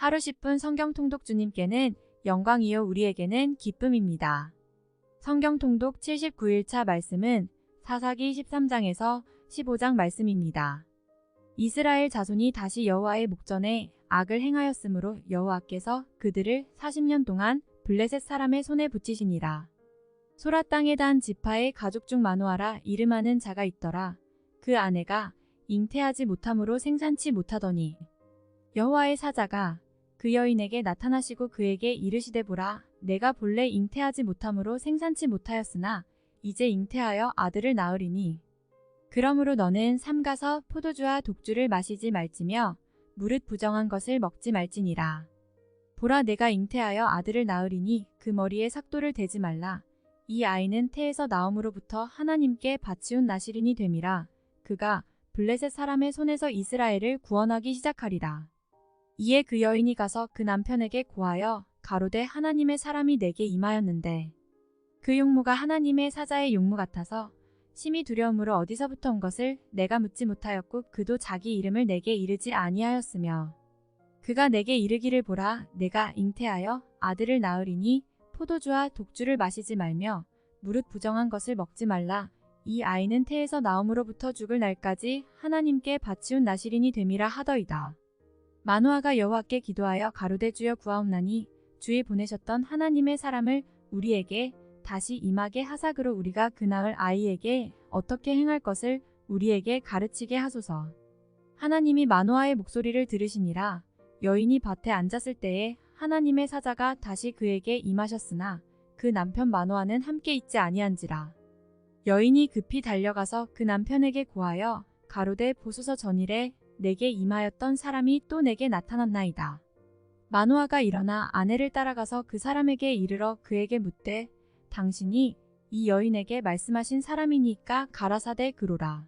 하루 10분 성경 통독 주님께는 영광이요 우리에게는 기쁨입니다. 성경 통독 79일차 말씀은 사사기 13장에서 15장 말씀입니다. 이스라엘 자손이 다시 여호와의 목전에 악을 행하였으므로 여호와께서 그들을 40년 동안 블레셋 사람의 손에 붙이시니라. 소라 땅에 단 지파의 가족 중 마노아라 이름하는 자가 있더라. 그 아내가 잉태하지 못함으로 생산치 못하더니 여호와의 사자가 그 여인에게 나타나시고 그에게 이르시되 보라 내가 본래 잉태하지 못함으로 생산치 못하였으나 이제 잉태하여 아들을 낳으리니. 그러므로 너는 삼가서 포도주와 독주를 마시지 말지며 무릇 부정한 것을 먹지 말지니라. 보라 내가 잉태하여 아들을 낳으리니 그 머리에 삭도를 대지 말라. 이 아이는 태에서 나옴으로부터 하나님께 바치운 나시린이 됨이라. 그가 블레셋 사람의 손에서 이스라엘을 구원하기 시작하리라. 이에 그 여인이 가서 그 남편에게 고하여 가로되 하나님의 사람이 내게 임하였는데 그 용모가 하나님의 사자의 용모 같아서 심히 두려움으로 어디서부터 온 것을 내가 묻지 못하였고 그도 자기 이름을 내게 이르지 아니하였으며 그가 내게 이르기를 보라 내가 잉태하여 아들을 낳으리니 포도주와 독주를 마시지 말며 무릇 부정한 것을 먹지 말라 이 아이는 태에서 나옴으로부터 죽을 날까지 하나님께 바치운 나시린이 됨이라 하더이다. 마노아가 여호와께 기도하여 가로되 주여 구하옵나니 주의 보내셨던 하나님의 사람을 우리에게 다시 임하게 하사그로 우리가 그 낳을 아이에게 어떻게 행할 것을 우리에게 가르치게 하소서. 하나님이 마노아의 목소리를 들으시니라 여인이 밭에 앉았을 때에 하나님의 사자가 다시 그에게 임하셨으나 그 남편 마노아는 함께 있지 아니한지라. 여인이 급히 달려가서 그 남편에게 고하여 가로되 보소서 전일에 내게 임하였던 사람이 또 내게 나타났나이다. 마노아가 일어나 아내를 따라가서 그 사람에게 이르러 그에게 묻되 당신이 이 여인에게 말씀하신 사람이니까 가라사대 그로라.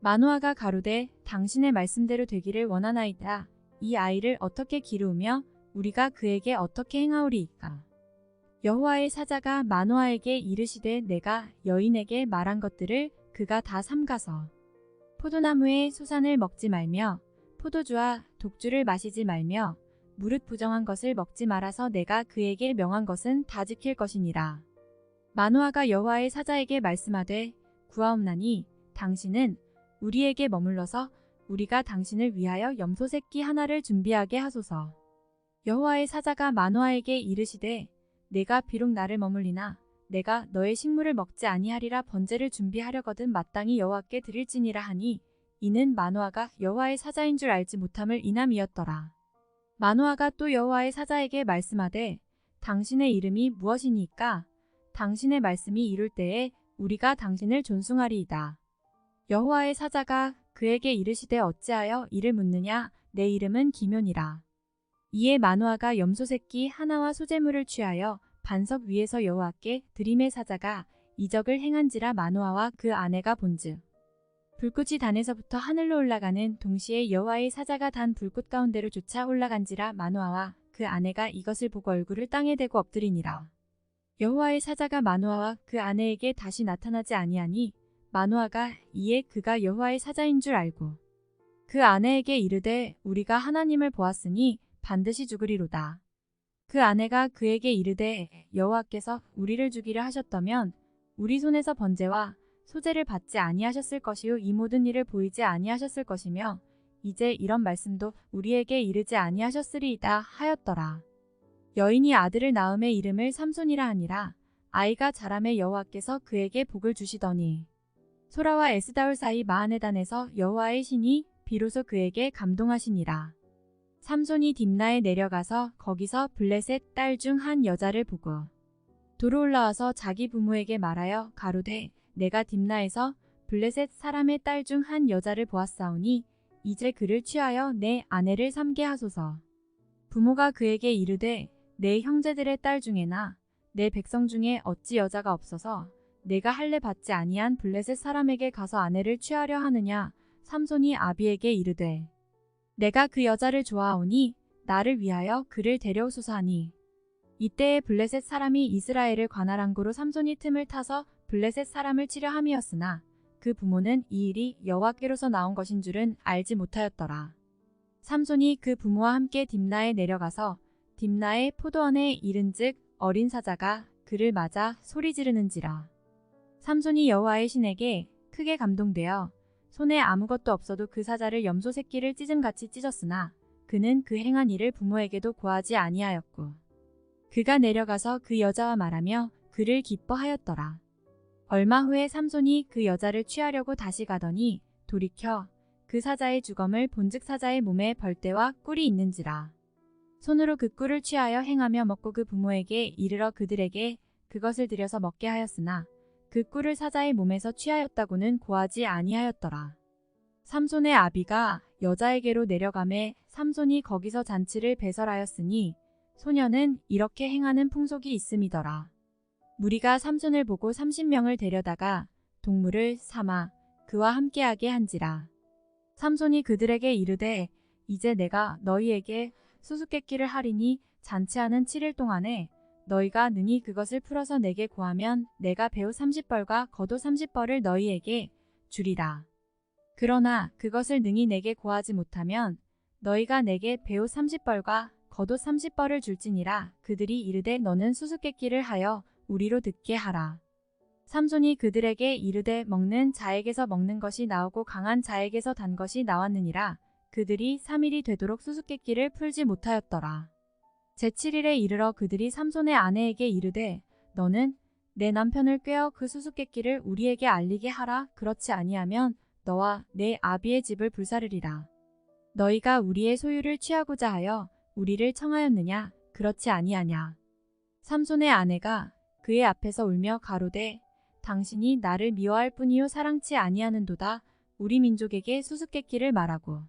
마노아가 가로되 당신의 말씀대로 되기를 원하나이다. 이 아이를 어떻게 기르우며 우리가 그에게 어떻게 행하오리이까. 여호와의 사자가 마노아에게 이르시되 내가 여인에게 말한 것들을 그가 다 삼가서 포도나무의 수산을 먹지 말며 포도주와 독주를 마시지 말며 무릇 부정한 것을 먹지 말아서 내가 그에게 명한 것은 다 지킬 것이니라. 마노아가 여호와의 사자에게 말씀하되 구하옵나니 당신은 우리에게 머물러서 우리가 당신을 위하여 염소 새끼 하나를 준비하게 하소서. 여호와의 사자가 마노아에게 이르시되 내가 비록 나를 머물리나 내가 너의 식물을 먹지 아니하리라 번제를 준비하려거든 마땅히 여호와께 드릴지니라 하니 이는 마노아가 여호와의 사자인 줄 알지 못함을 인함이었더라. 마노아가 또 여호와의 사자에게 말씀하되 당신의 이름이 무엇이니까 당신의 말씀이 이룰 때에 우리가 당신을 존숭하리이다. 여호와의 사자가 그에게 이르시되 어찌하여 이를 묻느냐 내 이름은 기면이라. 이에 마노아가 염소 새끼 하나와 소재물을 취하여 반석 위에서 여호와께 드림의 사자가 이적을 행한지라 마노아와 그 아내가 본즉 불꽃이 단에서부터 하늘로 올라가는 동시에 여호와의 사자가 단 불꽃 가운데로 쫓아 올라간지라 마노아와 그 아내가 이것을 보고 얼굴을 땅에 대고 엎드리니라. 여호와의 사자가 마노아와 그 아내에게 다시 나타나지 아니하니 마노아가 이에 그가 여호와의 사자인 줄 알고 그 아내에게 이르되 우리가 하나님을 보았으니 반드시 죽으리로다. 그 아내가 그에게 이르되 여호와께서 우리를 죽이려 하셨다면 우리 손에서 번제와 소제를 받지 아니하셨을 것이요 이 모든 일을 보이지 아니하셨을 것이며 이제 이런 말씀도 우리에게 이르지 아니하셨으리이다 하였더라. 여인이 아들을 낳음에 이름을 삼손이라 하니라 아이가 자람에 여호와께서 그에게 복을 주시더니 소라와 에스다울 사이 마하네단에서 여호와의 신이 비로소 그에게 감동하시니라. 삼손이 딥나에 내려가서 거기서 블레셋 딸 중 한 여자를 보고 도로 올라와서 자기 부모에게 말하여 가로되 내가 딥나에서 블레셋 사람의 딸 중 한 여자를 보았사오니 이제 그를 취하여 내 아내를 삼게 하소서. 부모가 그에게 이르되 내 형제들의 딸 중에나 내 백성 중에 어찌 여자가 없어서 내가 할례 받지 아니한 블레셋 사람에게 가서 아내를 취하려 하느냐 삼손이 아비에게 이르되 내가 그 여자를 좋아하오니 나를 위하여 그를 데려오소서 하니 이때에 블레셋 사람이 이스라엘을 관할한 고로 삼손이 틈을 타서 블레셋 사람을 치려 함이었으나 그 부모는 이 일이 여호와께로서 나온 것인 줄은 알지 못하였더라. 삼손이 그 부모와 함께 딥나에 내려가서 딥나의 포도원에 이른즉 어린 사자가 그를 맞아 소리 지르는지라. 삼손이 여호와의 신에게 크게 감동되어 손에 아무것도 없어도 그 사자를 염소 새끼를 찢음같이 찢었으나 그는 그 행한 일을 부모에게도 고하지 아니하였고 그가 내려가서 그 여자와 말하며 그를 기뻐하였더라. 얼마 후에 삼손이 그 여자를 취하려고 다시 가더니 돌이켜 그 사자의 주검을 본즉 사자의 몸에 벌떼와 꿀이 있는지라. 손으로 그 꿀을 취하여 행하며 먹고 그 부모에게 이르러 그들에게 그것을 들여서 먹게 하였으나 그 꿀을 사자의 몸에서 취하였다고는 고하지 아니하였더라. 삼손의 아비가 여자에게로 내려가매 삼손이 거기서 잔치를 배설하였으니 소녀는 이렇게 행하는 풍속이 있음이더라. 무리가 삼손을 보고 30명을 데려다가 동물을 삼아 그와 함께하게 한지라. 삼손이 그들에게 이르되 이제 내가 너희에게 수수께끼를 하리니 잔치하는 7일 동안에 너희가 능히 그것을 풀어서 내게 구하면 내가 배우 30벌과 겉옷 30벌을 너희에게 주리라. 그러나 그것을 능히 내게 구하지 못하면 너희가 내게 배우 30벌과 겉옷 30벌을 줄지니라 그들이 이르되 너는 수수께끼를 하여 우리로 듣게 하라. 삼손이 그들에게 이르되 먹는 자에게서 먹는 것이 나오고 강한 자에게서 단 것이 나왔느니라 그들이 3일이 되도록 수수께끼를 풀지 못하였더라. 제7일에 이르러 그들이 삼손의 아내에게 이르되 너는 내 남편을 꿰어 그 수수께끼를 우리에게 알리게 하라 그렇지 아니하면 너와 내 아비의 집을 불사르리라. 너희가 우리의 소유를 취하고자 하여 우리를 청하였느냐 그렇지 아니하냐. 삼손의 아내가 그의 앞에서 울며 가로되 당신이 나를 미워할 뿐이요 사랑치 아니하는도다 우리 민족에게 수수께끼를 말하고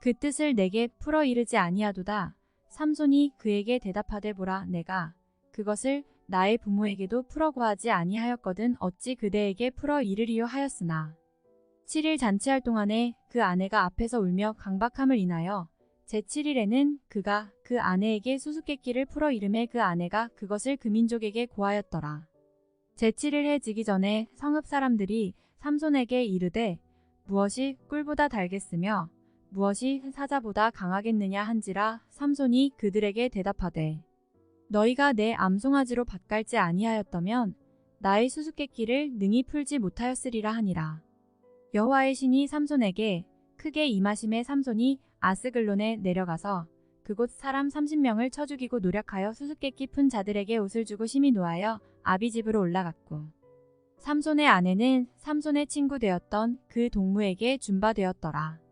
그 뜻을 내게 풀어 이르지 아니하도다 삼손이 그에게 대답하되 보라 내가 그것을 나의 부모에게도 풀어 구하지 아니하였거든 어찌 그대에게 풀어 이르리요 하였으나 7일 잔치할 동안에 그 아내가 앞에서 울며 강박함을 인하여 제7일에는 그가 그 아내에게 수수께끼를 풀어 이름에 그 아내가 그것을 그 민족에게 고하였더라. 제7일 해 지기 전에 성읍 사람들이 삼손에게 이르되 무엇이 꿀보다 달겠으며 무엇이 사자보다 강하겠느냐 한지라 삼손이 그들에게 대답하되 너희가 내 암송아지로 밭갈지 아니하였다면 나의 수수께끼를 능히 풀지 못하였으리라 하니라. 여호와의 신이 삼손에게 크게 임하심에 삼손이 아스글론에 내려가서 그곳 사람 30명을 쳐 죽이고 노력하여 수수께끼 푼 자들에게 옷을 주고 심히 노하여 아비 집으로 올라갔고 삼손의 아내는 삼손의 친구 되었던 그 동무에게 준바되었더라.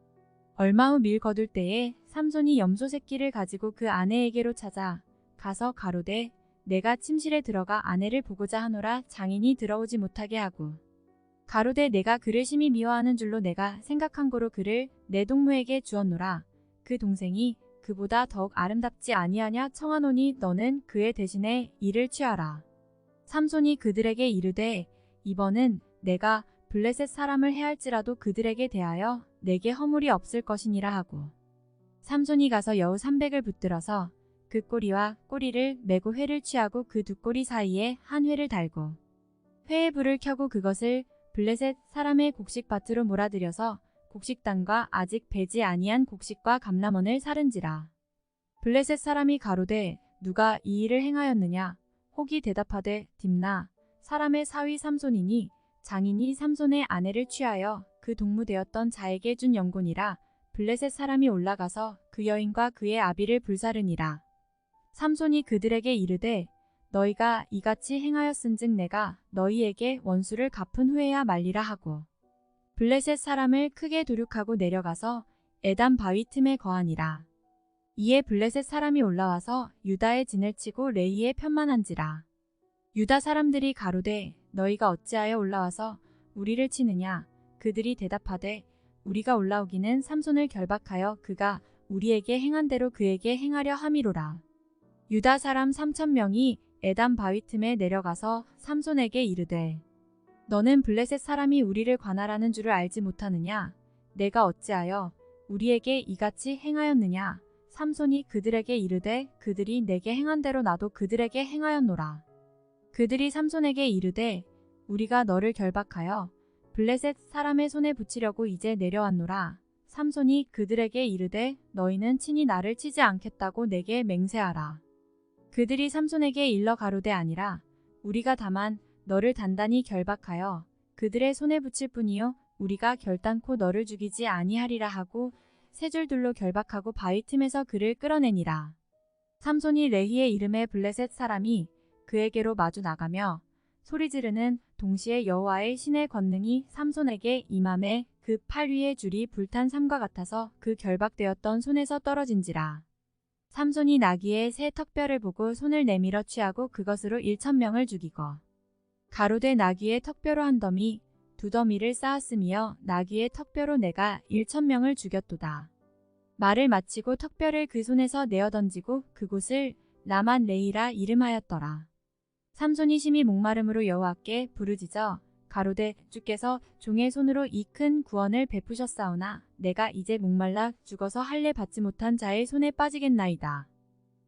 얼마 후 밀 거둘 때에 삼손이 염소 새끼를 가지고 그 아내에게로 찾아 가서 가로되 내가 침실에 들어가 아내를 보고자 하노라 장인이 들어오지 못하게 하고. 가로되 내가 그를 심히 미워하는 줄로 내가 생각한 고로 그를 내 동무에게 주었노라. 그 동생이 그보다 더욱 아름답지 아니하냐 청하노니 너는 그의 대신에 이를 취하라. 삼손이 그들에게 이르되 이번은 내가 블레셋 사람을 해할지라도 그들에게 대하여 내게 허물이 없을 것이니라 하고 삼손이 가서 여우 300을 붙들어서 그 꼬리와 꼬리를 메고 회를 취하고 그 두 꼬리 사이에 한 회를 달고 회에 불을 켜고 그것을 블레셋 사람의 곡식밭으로 몰아들여서 곡식단과 아직 배지 아니한 곡식과 감람원을 사른지라. 블레셋 사람이 가로되 누가 이 일을 행하였느냐 혹이 대답하되 딥나 사람의 사위 삼손이니 장인이 삼손의 아내를 취하여 그 동무되었던 자에게 준 영곤이라 블레셋 사람이 올라가서 그 여인과 그의 아비를 불사르니라. 삼손이 그들에게 이르되 너희가 이같이 행하였은즉 내가 너희에게 원수를 갚은 후에야 말리라 하고 블레셋 사람을 크게 도륙하고 내려가서 에담 바위 틈에 거하니라. 이에 블레셋 사람이 올라와서 유다의 진을 치고 레이에 편만한지라. 유다 사람들이 가로되 너희가 어찌하여 올라와서 우리를 치느냐 그들이 대답하되 우리가 올라오기는 삼손을 결박하여 그가 우리에게 행한 대로 그에게 행하려 함이로라. 유다 사람 3천 명이 에담 바위 틈에 내려가서 삼손에게 이르되 너는 블레셋 사람이 우리를 관할하는 줄을 알지 못하느냐? 내가 어찌하여 우리에게 이같이 행하였느냐? 삼손이 그들에게 이르되 그들이 내게 행한 대로 나도 그들에게 행하였노라. 그들이 삼손에게 이르되 우리가 너를 결박하여 블레셋 사람의 손에 붙이려고 이제 내려왔노라 삼손이 그들에게 이르되 너희는 친히 나를 치지 않겠다고 내게 맹세하라. 그들이 삼손에게 일러 가로되 아니라 우리가 다만 너를 단단히 결박하여 그들의 손에 붙일 뿐이요 우리가 결단코 너를 죽이지 아니하리라 하고 세 줄둘로 결박하고 바위 틈에서 그를 끌어내니라. 삼손이 레히의 이름의 블레셋 사람이 그에게로 마주 나가며 소리 지르는 동시에 여호와의 신의 권능이 삼손에게 임함에 그 팔 위의 줄이 불탄 삼과 같아서 그 결박되었던 손에서 떨어진지라. 삼손이 나귀의 새 턱뼈를 보고 손을 내밀어 취하고 그것으로 일천 명을 죽이고 가로되 나귀의 턱뼈로 한 더미 두 더미를 쌓았으며 나귀의 턱뼈로 내가 일천 명을 죽였도다. 말을 마치고 턱뼈를 그 손에서 내어 던지고 그곳을 라만 레이라 이름하였더라. 삼손이 심히 목마름으로 여호와께 부르짖어 가로되 주께서 종의 손으로 이 큰 구원을 베푸셨사오나 내가 이제 목말라 죽어서 할례 받지 못한 자의 손에 빠지겠나이다.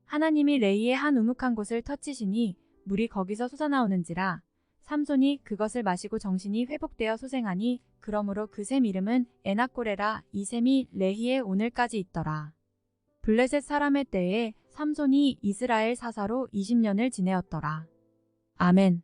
하나님이 레이의 한 우묵한 곳을 터치시니 물이 거기서 솟아나오는지라 삼손이 그것을 마시고 정신이 회복되어 소생하니 그러므로 그 샘 이름은 에나꼬레라 이 샘이 레히에 오늘까지 있더라. 블레셋 사람의 때에 삼손이 이스라엘 사사로 20년을 지내었더라. 아멘.